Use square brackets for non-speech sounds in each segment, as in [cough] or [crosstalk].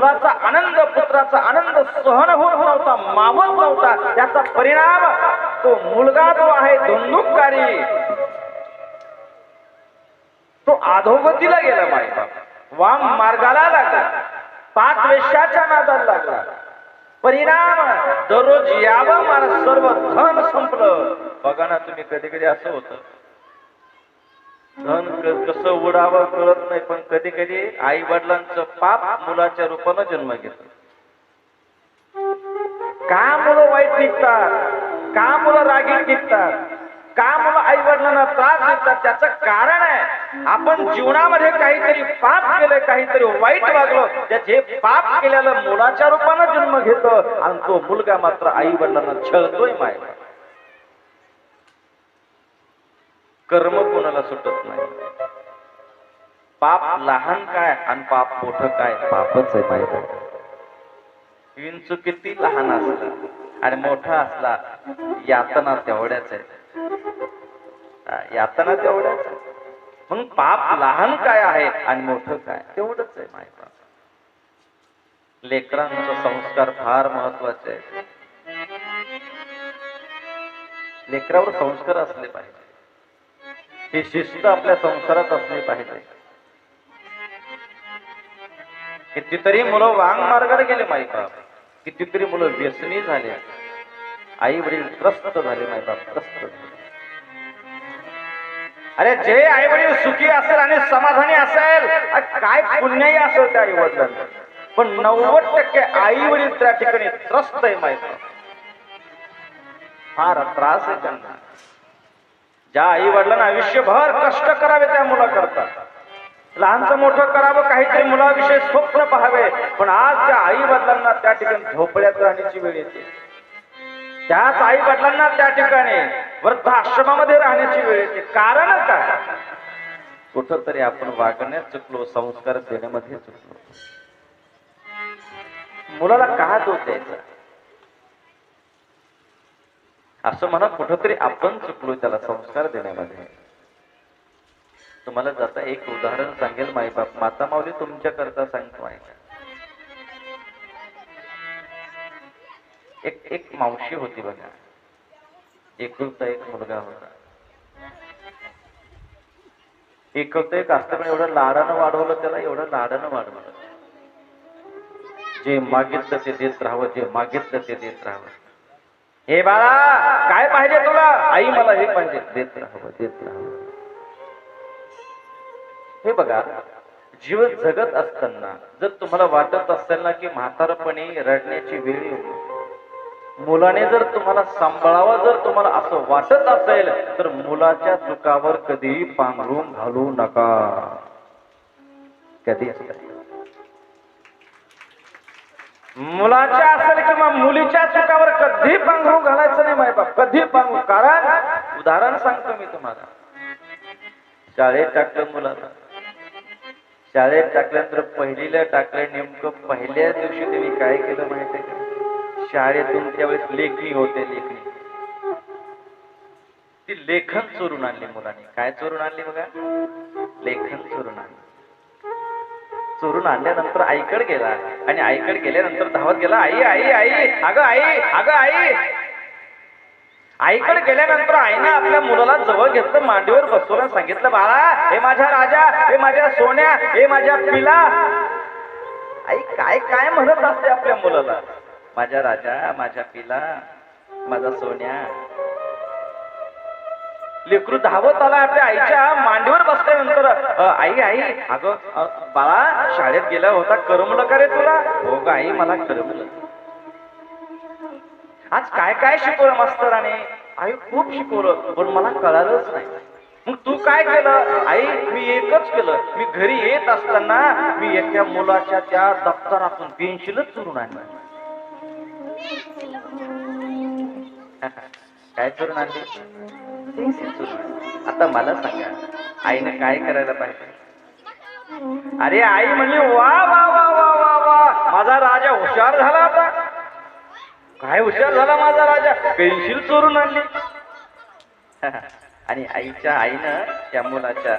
मुलाचा आनंद पुत्राचा आनंद सहन होत नव्हता मावत नव्हता. त्याचा परिणाम तो मुलगा जो आहे धुंदुककारी तो अधोगतीला गेला मायबाप वाम मार्गाला लागला. पाच वेशाच्या नादाला लागला. परिणाम दररोज यावं मला सर्व धन संपलं. बघा ना तुम्ही कधी कधी असं होतं. धन कसं उडावं कळत नाही पण कधी कधी आई वडिलांचं पाप मुलाच्या रूपानं जन्म घेत. का मुलं वाईट निघतात? का मुलं रागीत निघतात? का मुलं आई वडिलांना त्रास देतात? त्याचं कारण आहे आपण जीवनामध्ये काहीतरी पाप केलं काहीतरी वाईट वागलो त्याचे पाप केलेलं मुलाच्या रूपानं जन्म घेतो आणि तो मुलगा मात्र आई वडिलांना छळतोय माय कर्म कोणाला सुटत नाही. पाप लहान काय आणि पाप मोठं काय पापच आहे माहिती विंचू किती लहान असला आणि मोठा असला यातना तेवढ्याच आहे. यातना तेवढ्याच आहे. मग पाप लहान काय आहे आणि मोठं काय तेवढंच आहे माहिती लेकरांचा संस्कार फार महत्त्वाचे आहे. लेकरावर संस्कार असले पाहिजे. ही शिस्त आपल्या संसारात असली पाहिजे. कितीतरी मुलं वांग मार्गाने गेले माई बाप कितीतरी मुलं व्यसनी झाले. आई वडील त्रस्त झाले माई बाप त्रस्त झाले. अरे जे आई वडील सुखी असेल आणि समाधानी असेल काय पुण्याही असेल त्या आई वडिलांना. पण नव्वद टक्के आई वडील त्या ठिकाणी त्रस्त आहे माई फार त्रास आहे त्यांना. ज्या आई वडिलांना आयुष्यभर कष्ट करावे त्या मुलाकरता लहानचं मोठं करावं काहीतरी मुलाविषयी स्वप्न पाहावे पण आज त्या आई वडिलांना त्या ठिकाणी झोपड्यात राहण्याची वेळ येते. त्याच आई वडिलांना त्या ठिकाणी वृद्धाश्रमामध्ये राहण्याची वेळ येते. कारण काय? कुठंतरी आपण वागण्यात चुकलो संस्कार देण्यामध्ये चुकलो. मुलाला का दोष द्यायचा असं म्हणा कुठंतरी आपण चुकलो त्याला संस्कार देण्यामध्ये. तुम्हाला जाता एक उदाहरण सांगेल माईबाप माता माऊली तुमच्या करता सांगतो ऐका एक एक मावशी होती बघा. एकुलता एक मुलगा होता. एकुलता एक असतं पण एवढं लाडानं वाढवलं त्याला एवढं लाडानं वाढवलं. जे मागितलं ते देत राहावं जे मागितलं ते देत राहावं. हे बाळा काय पाहिजे तुला? आई मला हे पाहिजे. देत राहावं हो, देत राहावं हे बघा जीवन जगत असताना जर तुम्हाला वाटत असेल ना की म्हातारपणी रडण्याची वेळ येऊ मुलाने जर तुम्हाला सांभाळावा जर तुम्हाला असं वाटत असेल तर मुलाच्या चुकावर कधीही पांघरून घालू नका. कधीच नाही. मुलाच्या असेल किंवा मुलीच्या चुकावर कधी पांघरू घालायचं नाही माय बाप. कधी पांघरू कारण उदाहरण सांगतो मी तुम्हाला. शाळेत टाकलं मुलाला. शाळेत टाकल्यानंतर पहिलीला टाकलं नेमकं पहिल्या दिवशी त्यांनी काय केलं माहिती का? शाळेतून त्यावेळेस लेखणी होते लेखणी. ती लेखन चोरून आणली मुलाने. काय चोरून आणली बघा? लेखन चोरून आणली. चोरून आणल्यानंतर आईकड गेला आणि आईकड गेल्यानंतर धावत गेला आई आई आई अगं आई अगं आई. आईकड गेल्यानंतर आईनं आपल्या मुलाला जवळ घेतलं मांडीवर बसवलं सांगितलं बाळा हे माझ्या राजा हे माझ्या सोन्या हे माझ्या पिला. आई काय काय म्हणत असते आपल्या मुलाला? माझ्या राजा माझ्या पिला माझा सोन्या लेकरू धावत आला आपल्या आईच्या मांडीवर बसल्यानंतर आई आई अगं बाळा शाळेत गेला होता करमलं का रे तुला? हो ग आई मला करमलं. आज काय काय शिकवलं मास्तराने? आई खूप शिकवलं पण मला कळालंच नाही. मग तू काय केलं? आई मी एकच केलं. मी घरी येत असताना मी एका मुलाच्या त्या दप्तरातून पेन्शिलच चुरून आणलं. [laughs] काय चोरून आणली. आता मला सांगा आईने काय करायला पाहिजे? अरे आई म्हणली वा वा वा वा वा वा माझा राजा हुशार झाला आता. काय हुशार झाला माझा राजा? पेन्सिल चोरून आणली. [laughs] आणि आईच्या आईनं त्या मुलाच्या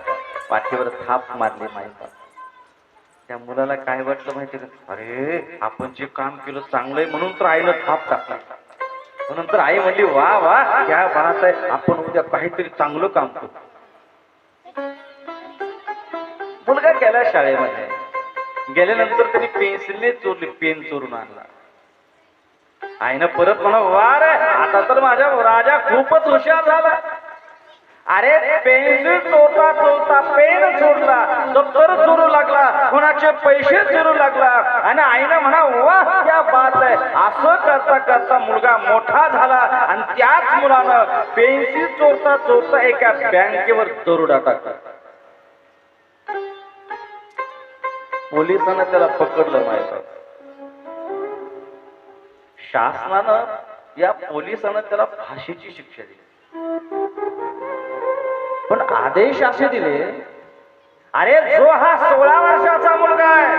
पाठीवर थाप मारली माईबा त्या मुलाला काय वाटलं माहिती का? अरे आपण जे काम केलं चांगलंय म्हणून तर आईनं थाप टाकला. नंतर आई म्हणली वा वा या बाळात आपण उद्या काहीतरी चांगलं काम करू. मुलगा गेला शाळेमध्ये. गेल्यानंतर त्यांनी पेन्सिलने चोरली पेन चोरून आणला. आईनं परत म्हणा वा रे आता तर माझ्या राजा खूपच हुशार झाला. अरे पेन्सिल चोरता चोरता पेन चोरला दप्तर चोरू लागला कोणाचे पैसे चोरू लागला. आणि आईनं म्हणा वा क्या बात आहे असं करता करता मुलगा मोठा झाला आणि त्याच मुलानं पेन्सिल चोरता चोरता एका बँकेवर दरोडा टाकला. पोलिसांना त्याला पकडलं माहिती. शासनानं या पोलिसानं त्याला फाशीची शिक्षा दिली. पण आदेश असे दिले अरे जो हा सोळा वर्षाचा मुलगा आहे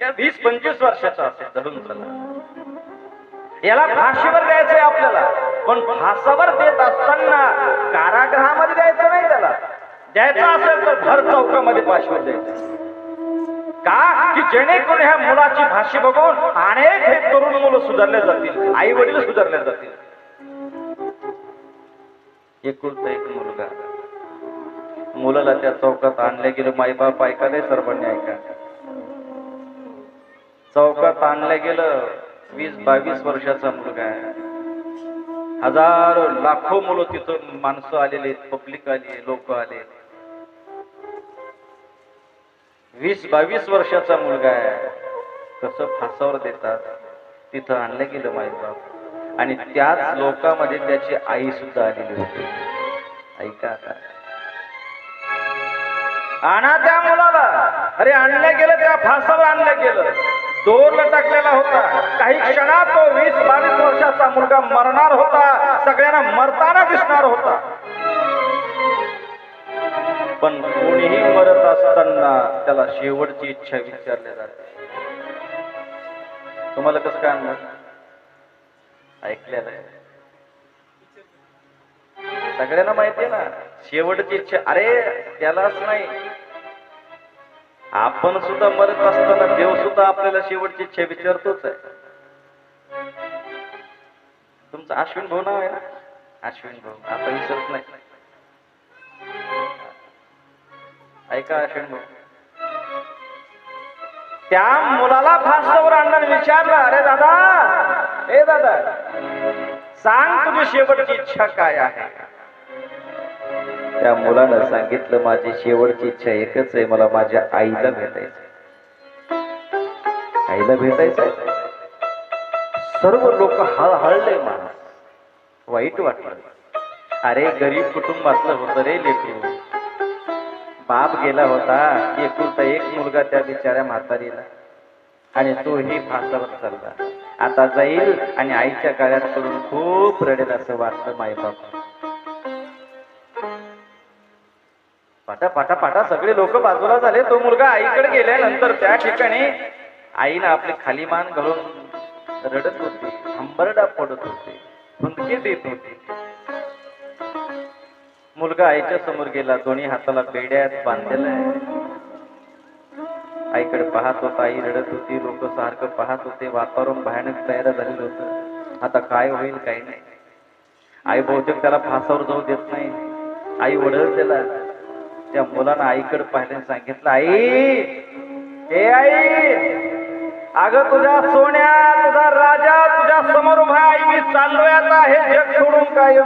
त्या वीस पंचवीस वर्षाचा असेल धरून चला याला फाशीवर द्यायचंय आपल्याला पण फासावर देत असताना कारागृहामध्ये द्यायचं नाही त्याला. द्यायचं असेल तर घर चौकामध्ये फाशीवर द्यायचं. का? की जेणेकरून ह्या मुलाची भाषी बघून अनेक हे तरुण मुलं सुधारले जातील आई वडील सुधारले जातील. एकुलता एक मुलगा. मुलाला त्या चौकात आणले गेलं. माईबाप ऐका नाही सर्वांनी ऐका. चौकात आणलं गेलं. वीस बावीस वर्षाचा मुलगा आहे. हजारो लाखो मुलं तिथं माणसं आलेले पब्लिक आली लोक आले वीस बावीस वर्षाचा मुलगा आहे. कसं फासावर देतात? तिथं आणलं गेलं माईबाप. आणि त्याच लोकांमध्ये त्याची आई सुद्धा आलेली होती. ऐका आता. आणा त्या मुलाला. अरे आणलं गेलं त्या फासावर आणलं गेलं. दोरला टाकलेला होता. काही क्षणात तो वीस बावीस वर्षाचा मुलगा मरणार होता. सगळ्यांना मरताना दिसणार होता. पण कोणीही मरत असताना त्याला शेवटची इच्छा विचारली जाते. तुम्हाला कसं काय आणलं ऐकलेलं आहे. सगळ्यांना माहितीये ना शेवटची इच्छा अरे त्यालाच नाही. आपण सुद्धा मरत असताना देव सुद्धा आपल्याला शेवटची इच्छा विचारतोच आहे. तुमचा अश्विन भाऊ नाव आहे ना? अश्विन भाऊ आता विसरत नाही. ऐका अश्विन भाऊ. त्या मुलाला फासावर अण्णा विचारलं अरे दादा हे दादा सांग तुझी शेवटची इच्छा काय आहे? त्या मुलानं सांगितलं माझी शेवटची इच्छा एकच आहे मला माझ्या आईला भेटायचं आईला भेटायचं सर्व लोक हळहळले मला वाईट वाटलं. अरे गरीब कुटुंबातलं होतं रे लेकरू. बाप गेला होता एकुलता एक मुलगा त्या बिचाऱ्या म्हातारीला. आणि तोही फासावर चालला. आता जाईल आणि आईच्या काळात करून खूप रडेल असं वाटलं मायबाप पाटा पाटा पाटा सगळे लोक बाजूला झाले. तो मुलगा आईकडे गेल्यानंतर त्या ठिकाणी आईनं आपली खाली मान घालून रडत होती हंबरडा पडत होते हुंदके देत होते. मुलगा आईच्या समोर गेला दोन्ही हाताला बेड्यात बांधलेला आहे आईकडे पाहत होता आई रडत होती लोक सारखं पाहत होते वातावरण भयानक तयार झालेलं होतं. आता काय होईल काही नाही. आई बहुतेक त्याला फासावर जाऊ देत नाही. आई वडल त्याला त्या मुलानं आईकडे पाहिल्याने सांगितलं आई हे आई अगं तुझ्या सोन्या तुझा राजा तुझ्या समोर उभा आहे. आई मी चाललोय आता हे जग सोडून काय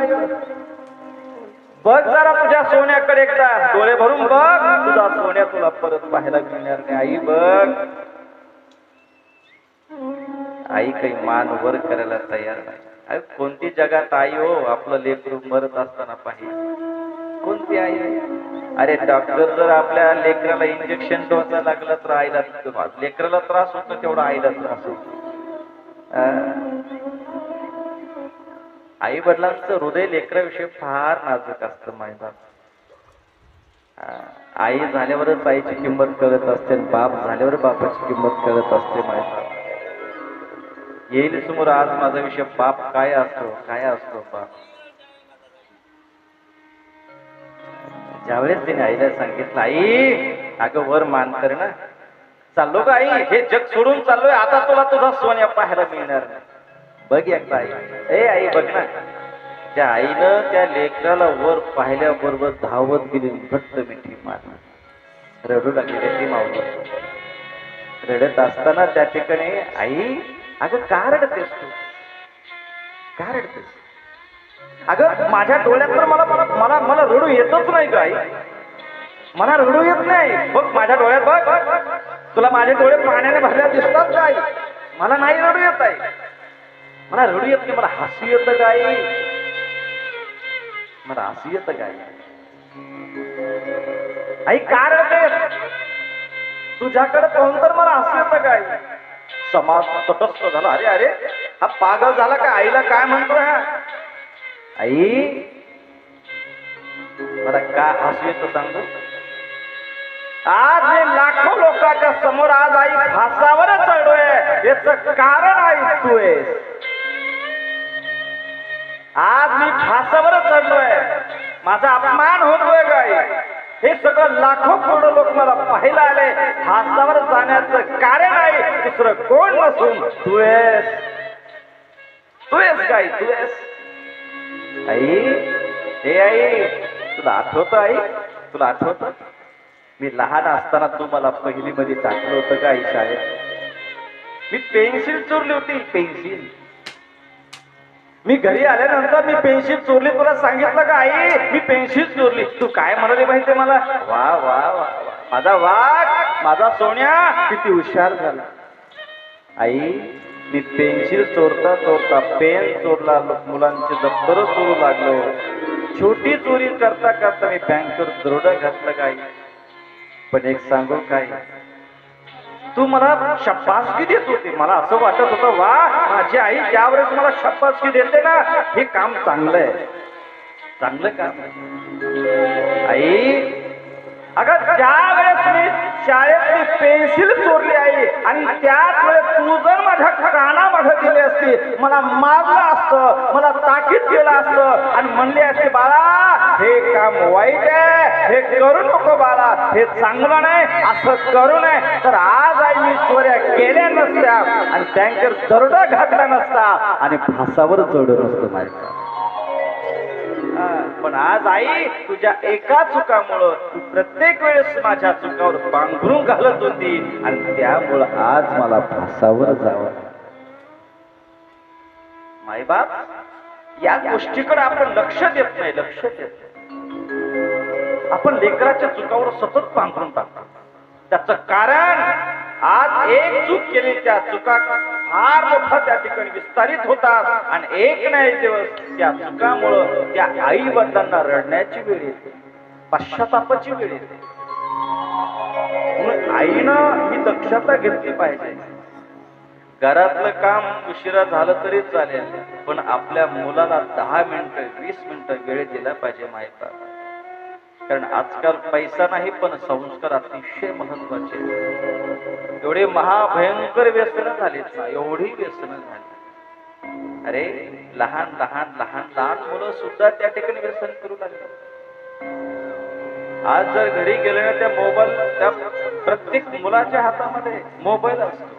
बघ जरा तुझ्या सोन्याकडे एकदा डोळे भरून बघ. तुझा सोन्या तुला परत पाहायला मिळणार नाही. आई बघ. आई काही मान वर करायला तयार नाही. अरे कोणती जगात आई हो? आपलं लेकरू मरत असताना पाहिजे कोणती आई अरे डॉक्टर जर आपल्या लेकराला इंजेक्शन टोचायला लागलं तर आईला लेकराला त्रास होतो तेवढा आईला त्रास होतो. आई वडिलांचं हृदय लेकराविषयी फार नाजूक असतं मायबाप आई झाल्यावरच आईची किंमत कळत असते बाप झाल्यावर बापाची किंमत कळत असते मायबाप येईल समोर आज माझा विषय बाप काय असतो काय असतो बाप? ज्यावेळेस तिने आईला सांगितलं आई अगं वर मान कर ना. चाललो का आई हे जग सोडून चाललोय. आता तुला तुझा सोन्या पाहायला मिळणार नाही. बघ एकदा आई ए आई बघ ना. त्या आईनं त्या लेकराला वर पाहिल्याबरोबर धावत गेली घट्ट मिठी मारली रडू लागली रे ती मावली रडत असताना त्या ठिकाणी आई अगं का रडतेस तू? का रडतेस? अगं माझ्या डोळ्यात तर मला मला मला मला रडू येतच नाही ग आई. मला रडू येत नाही. बघ माझ्या डोळ्यात बघ. तुला माझे डोळे पाण्याने भरल्या दिसतात काय मला नाही रडू येत आहे. मला रडू येत नाही मला हसू येतं काय मला हसू येतं काय आई काय का रडतेस तुझ्याकडे पाहून तर मला हसू येतं काय समाज तटस्थ झाला अरे अरे हा पागल झाला का आईला काय म्हणतो हा आई मला काय हसू येतं सांगतो आज मी लाखो लोकांच्या समोर आज आई फासावरच चढलोय याच कारण आई तू आहेस आज मी फासावरच चढलोय. माझा अपमान होतोय काय हे सगळं लाखो पूर्ण लोक मला पाहायला आले. फासावर जाण्याचं कारण आहे. दुसरं कोण नसून तू आहेस. तू आहेस गाई तू आहेस. आई हे आई तुला आठवत आई? तुला आठवत? मी लहान असताना तू मला पहिली मध्ये टाकलं होतं का आई शाळेत. मी पेन्सिल चोरली होती पेन्सिल. मी घरी आल्यानंतर मी पेन्सिल चोरली. तुला सांगितलं का आई? मी पेन्सिल चोरली. तू काय म्हणाली माहितीये मला? वा वा वा वा. माझा वाघ माझा सोन्या. किती हुशार झाला. आई मी पेन्सिल चोरता चोरता पेन चोरला मुलांचे दप्तर चोरू लागलो. छोटी चोरी करता करता मी बँकेवर दरोडा घातला काय पण एक सांगू काय तू मला शब्बासकी देत होती. मला असं वाटत होतं वा माझी आई त्यावेळेस मला शब्बासकी देते ना हे काम चांगलं आहे. चांगलं काम आई अगं ज्या वेळेस मी शाळेतली पेन्सिल चोरली आहे आणि त्याच वेळेस तू जर माझ्या कानामध्ये दिली असती मला मारलं असतं मला ताकीद केलं असतं आणि म्हणले असते बाळा हे काम वाईट आहे हे करू नको बाळा हे चांगलं नाही असं करू नये. तर आज आई मी चोऱ्या केल्या नसत्या आणि टँकर दरोडा घातला नसता आणि फासावर चढलं नसतं माझ्या पण आज आई तुझ्या एका चुकामुळं तू प्रत्येक वेळेस माझ्या चुकावर पांघरून घालत होती आणि त्यामुळं आज मला फासावर जावं माईबाप या गोष्टीकडे आपण लक्ष देत नाही लक्ष देत नाही. आपण लेकराच्या चुकावर सतत पांघरून टाकतो. त्याच कारण आज एक चूक केली त्या चुका फार मोठा त्या ठिकाणी विस्तारित होतात आणि एक नाही दिवस त्या चुकामुळं त्या आई वडिलांना रडण्याची वेळ येते पश्चातापाची वेळ येते. म्हणून आईनं ही दक्षता घेतली पाहिजे. घरातलं काम उशिरा झालं तरी चालेल पण आपल्या मुलाला दहा मिनिटं वीस मिनिटं वेळ दिला पाहिजे माहिती कारण आजकाल पैसा नाही पण संस्कार अतिशय महत्त्वाचे. एवढे महाभयंकर व्यसन झालेत ना एवढी व्यसन झाली. अरे लहान लहान लहान लहान मुलं सुद्धा त्या ठिकाणी व्यसन करू लागले. आज जर घरी गेले ना त्या मोबाईल त्या प्रत्येक मुलाच्या हातामध्ये मोबाईल असतो.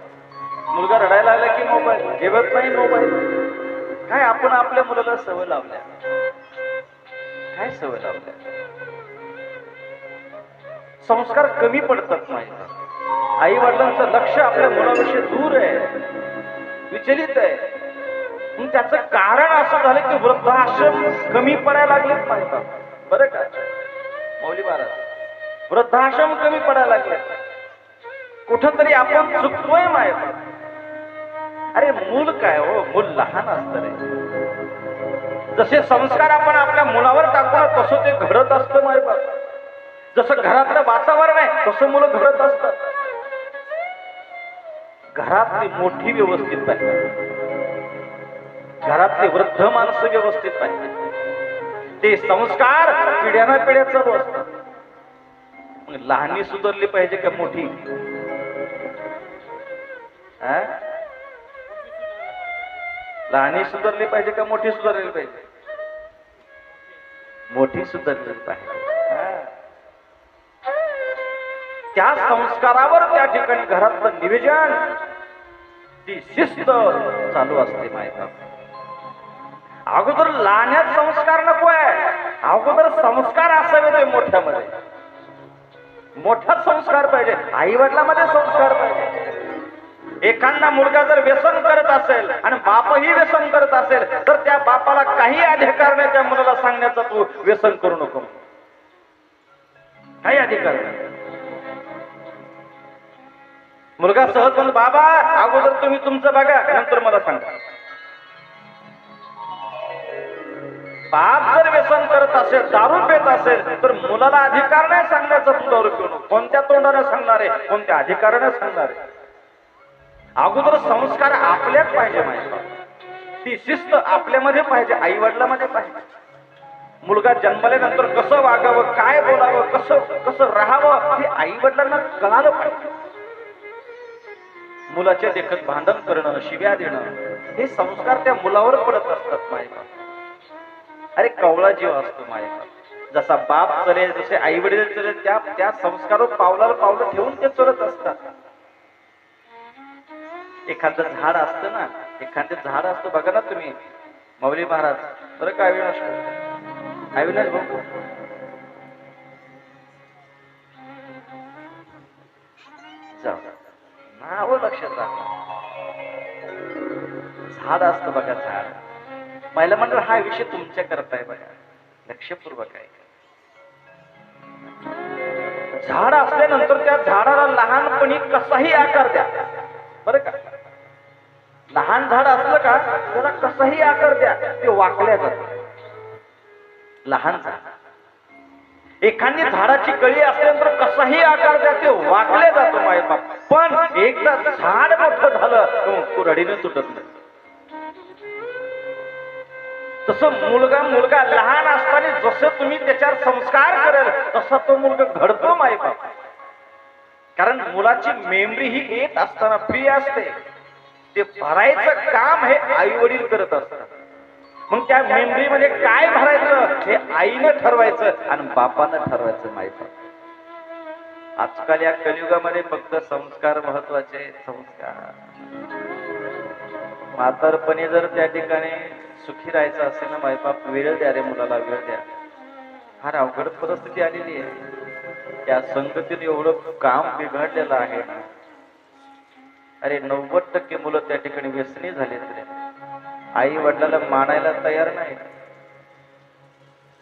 मुलगा रडायला लागला की मोबाईल जेवत नाही मोबाईल. काय आपण आपल्या मुलाला सवय लावल्या? काय सवय लावल्या? संस्कार कमी पडतात नाही. आई वडिलांचं लक्ष आपल्या मुलाविषयी दूर आहे. विचलित आहे. त्याच कारण असं झालं की वृद्धाश्रम कमी पडायला लागलेत माहिती बरं का? मौली महाराज वृद्धाश्रम कमी पडायला लागले कुठंतरी आपण चुकतोय माहिती अरे मूल काय हो? मूल लहान असत रे. जसे संस्कार आपण आपल्या मुलावर टाकतो तसं ते घडत असतं माय बाप. जसं घरातलं वातावरण आहे तसं मुलं घडत असतात. घरातली मोठी व्यवस्थित पाहिजे घरातले वृद्ध माणसं व्यवस्थित पाहिजे ते संस्कार पिढ्याना पिढ्या चालू असतात. लहानी सुधारली पाहिजे का मोठी? हा? लहानी सुधारली पाहिजे का मोठी सुधारली पाहिजे? मोठी सुधारली पाहिजे. त्या संस्कारावर त्या ठिकाणी घरातलं निवेदन ती शिस्त चालू असते मायका. अगोदर लाण्यात संस्कार नको आहे. अगोदर संस्कार असावे ते मोठ्यामध्ये. मोठा संस्कार पाहिजे. आई वडिलामध्ये संस्कार पाहिजे. एखादा मुलगा जर व्यसन करत असेल आणि बापही व्यसन करत असेल तर त्या बापाला काही अधिकार नाही त्या मुलाला सांगण्याचा तू व्यसन करू नको. काही अधिकार नाही. मुलगा सहज म्हणून बाबा अगोदर तुम्ही तुमचं बघा नंतर मला सांगा. बाप जर व्यसन करत असेल दारू पेत असेल तर मुलाला अधिकार नाही सांगण्याचा तू दारू कोणत्या तोंडाने सांगणार आहे? कोणत्या अधिकाराने सांगणार आहे? अगोदर संस्कार आपल्यात पाहिजे माहिती ती शिस्त आपल्यामध्ये पाहिजे आई वडिलामध्ये पाहिजे. मुलगा जन्मल्यानंतर कसं वागावं काय बोलावं कसं कसं राहावं हे आई वडिलांना कळालं पाहिजे. मुलाच्या देखत भांडण करणं शिव्या देणं हे संस्कार त्या मुलावर पडत असतात मायका अरे कवळा जीव असतो मायका जसा बाप चले जसे आई वडील चले त्या त्या संस्कारावर पावलाला पावलं ठेवून ते चलत असतात. एखादं झाड असतं ना एखादं झाड असतं बघा ना तुम्ही. मौली महाराज बरं का अविनाश अविनाश बघू जाऊ. नाव लक्षात राहा. झाड असतं बघा झाड. महिला मंडळ हा विषय तुमच्या करताय बघा. लक्षपूर्वक आहे झाड असल्यानंतर त्या झाडाला लहानपणी कसाही आकार द्या. बरं का? लहान झाड असलं का त्याला कसाही आकार द्या ते वाकल्या जात. लहान झाड. एखादी झाडाची कळी असल्यानंतर कसाही आकार द्या ते वाकले जातो मायबाप. पण झाड मोठं झालं. कुऱ्हाडीने तुटत नाही. तसं मुलगा मुलगा लहान असताना जसं तुम्ही त्याच्यावर संस्कार करेल तसा तो मुलगा घडतो मायबाप कारण मुलाची मेमरी ही येत असताना फ्री असते. ते भरायचं काम हे आई वडील करत असतात. मग त्या मेमरीमध्ये काय भरायचं? हे आईनं ठरवायचं आणि बापानं ठरवायचं माहिती आजकाल या कलियुगामध्ये फक्त संस्कार महत्त्वाचे संस्कार. म्हातारपणी जर त्या ठिकाणी सुखी राहायचं असेल ना मायबाप वेळ द्या रे मुलाला वेळ द्या. फार अवघड परिस्थिती आलेली आहे. त्या संगतीने एवढं काम बिघडलेलं आहे ना. अरे नव्वद टक्के मुलं त्या ठिकाणी व्यसनी झालेत रे. आई वडिलाला मानायला तयार नाही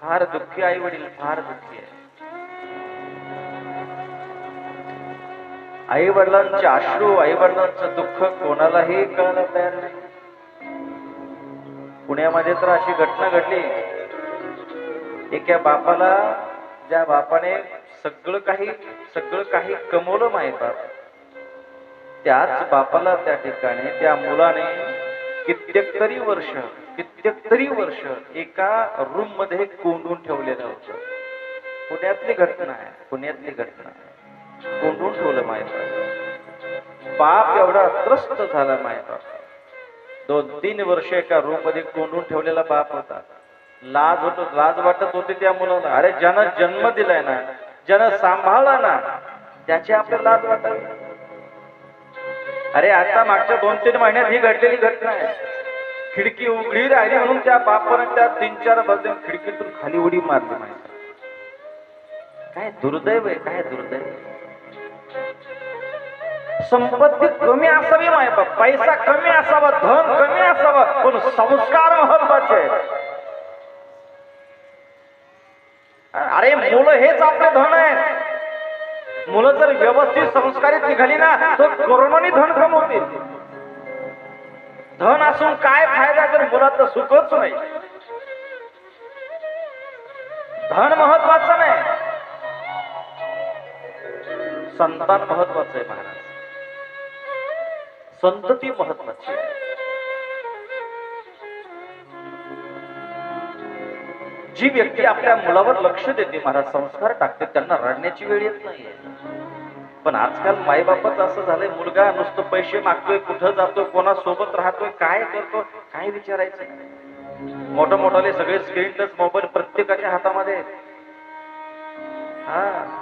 फार दुःखी आई वडील फार दुःखी आहे आई वडिलांचे अश्रू आई वडिलांचं दुःख कोणालाही कळायला तयार नाही. पुण्यामध्ये तर अशी घटना घडली. एका बापाला ज्या बापाने सगळं काही सगळं काही कमवलं माहीत बाप त्याच बापाला त्या ठिकाणी त्या मुलाने कित्येक तरी वर्ष कित्येक तरी वर्ष एका रूममध्ये कोंडून ठेवलेलं होतं. पुण्यातली घटना आहे पुण्यातली घटना आहे. गोंधळून ठेवलं माहीत बाप एवढा त्रस्त झाला माहीत दोन तीन वर्ष एका रूममध्ये कोंडून ठेवलेला बाप होता. लाज होत लाज वाटत होती त्या मुलाला. अरे ज्यानं जन्म दिलाय ना ज्यानं सांभाळला ना त्याची आपल्याला लाज वाटत अरे आता मागच्या दोन तीन महिन्यात ही घडलेली घटना आहे. खिडकी उघडी राहिली म्हणून त्या बापानं त्या तीन चार बाजून खिडकीतून खाली उडी मारली माहिती काय दुर्दैव आहे काय दुर्दैव आहे. संपत्ती कमी असावी माय बाप. पैसा कमी असावा धन कमी असावं पण संस्कार महत्त्वाचे अरे मुलं हेच आपले धन आहे मुलं जर व्यवस्थित संस्कारित निघाली ना तर करोनानी धन कमवतील. धन असून काय फायदा जर मुलाचं सुखच नाही? धन महत्वाचं नाही. संतान महत्वाचं आहे महाराज. संतती महत्वाची आहे. जी व्यक्ती आपल्या मुलावर लक्ष देते महाराज संस्कार टाकते त्यांना रडण्याची वेळ येत नाहीये. पण आजकाल माईबापाचं असं झालंय मुलगा नुसतं पैसे मागतोय कुठं जातोय कोणा सोबत राहतोय काय करतो काय विचारायचं नाही. मोठं मोठाले सगळे स्क्रीन टच मोबाईल प्रत्येकाच्या हातामध्ये हा.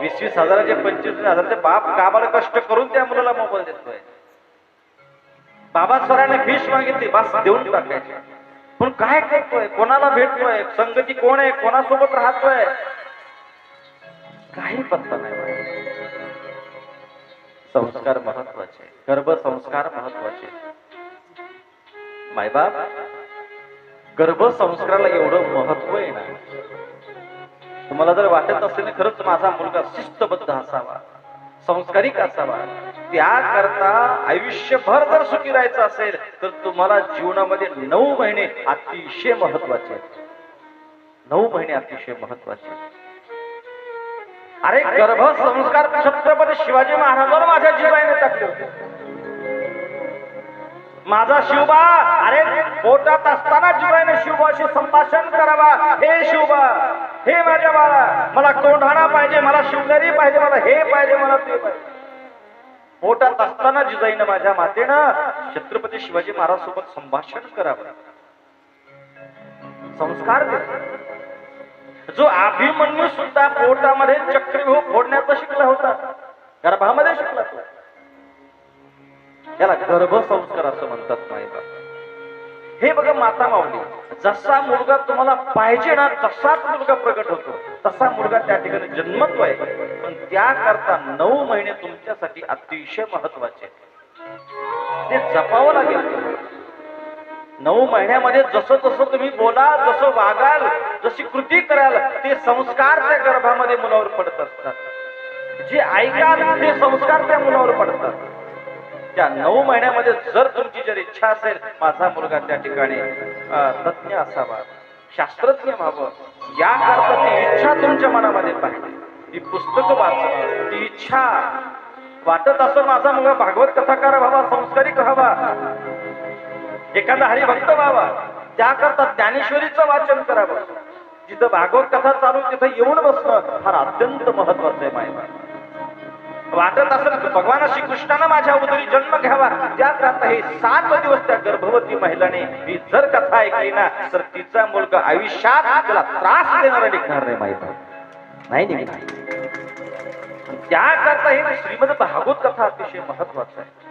वीस वीस हजाराचे पंचवीस हजाराचे बाप काबाड कष्ट करून त्या मुलाला मोबाईल देतोय. बाबा सराने फिश मागितली बास देऊन टाकायची. पण काय करतोय? कोणाला भेटतोय? संगती कोण आहे? कोणासोबत राहतोय? काही पत्ता नाही संस्कार महत्त्वाचे. गर्भसंस्कार महत्त्वाचे. मायबाप गर्भसंस्काराला एवढं महत्त्व आहे ना तुम्हाला जर वाटत असेल खरंच माझा मुलगा शिस्तबद्ध असावा संस्कारिक असावा त्याकरता आयुष्यभर जर सुखी राहायचं असेल तर तुम्हाला जीवनामध्ये नऊ महिने अतिशय महत्त्वाचे आहेत नऊ महिने अतिशय महत्त्वाचे आहेत. गर्भ संस्कार छत्रपती शिवाजी महाराजांवर माझ्या जीवाने टाकले होते माझा शिवबा अरे पोटात असताना जीवाने शिवबाशी संभाषण करावा. हे शिवबा हे माझ्या बाळा मला कोंढाणा पाहिजे मला शिवनेरी पाहिजे मला हे पाहिजे मला ते पाहिजे. पोटात असताना जिजाईनं माझ्या मातेनं छत्रपती शिवाजी महाराज सोबत संभाषण करावं. संस्कार जो अभिमन्यू सुद्धा पोटामध्ये चक्रव्यूह फोडण्याचा शिकला होता. गर्भामध्ये शिकला होता. याला गर्भसंस्कार असं म्हणतात माहिती हे बघा माता माऊली जसा मुलगा तुम्हाला पाहिजे ना तसाच मुलगा प्रगट होतो. तसा मुलगा त्या ठिकाणी जन्मतोय पण त्याकरता नऊ महिने तुमच्यासाठी अतिशय महत्त्वाचे आहेत. ते जपावं लागेल. नऊ महिन्यामध्ये जसं जसं तुम्ही बोला जसं वागाल जशी कृती कराल ते संस्कार त्या गर्भामध्ये मुलावर पडत असतात. जे ऐकाल ते संस्कार त्या मुलावर पडतात. त्या नऊ महिन्यामध्ये जर तुमची जर इच्छा असेल माझा मुलगा त्या ठिकाणी तज्ज्ञ तज्ञ असावा शास्त्रज्ञ व्हावं याकरता ती इच्छा तुमच्या मनामध्ये पाहिजे. ती पुस्तकं वाचणं ती इच्छा वाटत असं माझा मुलगा भागवत कथाकार व्हावा संस्कारिक व्हावा एखादा हरिभक्त व्हावा त्याकरता ज्ञानेश्वरीचं वाचन करावं. जिथं भागवत कथा चालू तिथं येऊन बसणं फार अत्यंत महत्वाचं आहे माय वाटत असत भगवान श्रीकृष्णानं माझ्या उदरी जन्म घ्यावा. त्याकरता हे सात दिवस त्या गर्भवती महिलाने ही जर कथा ऐकली ना तर तिचा मुलगा आयुष्यात तिला त्रास देणारा निघणार नाही माहीत नाही निघणार. त्याकरता हे श्रीमद भागवत कथा अतिशय महत्वाचं आहे.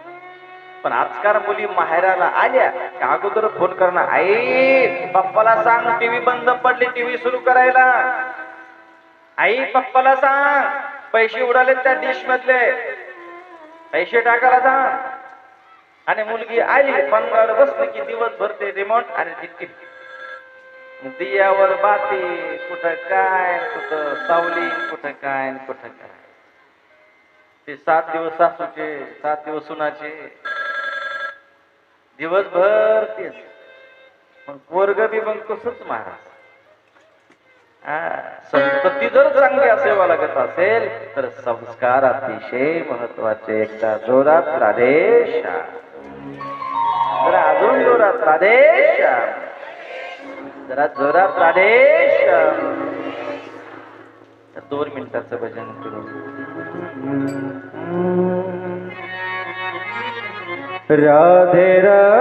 पण आजकाल मुली माहेराला आल्या अगोदर फोन करणं? आई पप्पाला सांग टीव्ही बंद पडली टीव्ही सुरू करायला. आई पप्पाला सांग. पैसे उडाले त्या डिश मधले. पैसे टाकायला जा. आणि मुलगी आली पंगावर बसली की दिवसभर ते रिमोट आणि तितकी. दियावर बाती कुठं काय कुठं सावली कुठं काय कुठं काय. ते सात दिवस सासूचे सात दिवस सुनाचे. दिवसभर तेच. मग पोरग बी मग तसंच महाराज. संतती जर चांगली असेवा लागत असेल तर संस्कार अतिशय महत्त्वाचे एकदा जोरात प्रादेश जरा अजून जोरात राधेशा जरा जोरात प्रादेश दोन मिनिटाचं भजन करू. राधे रा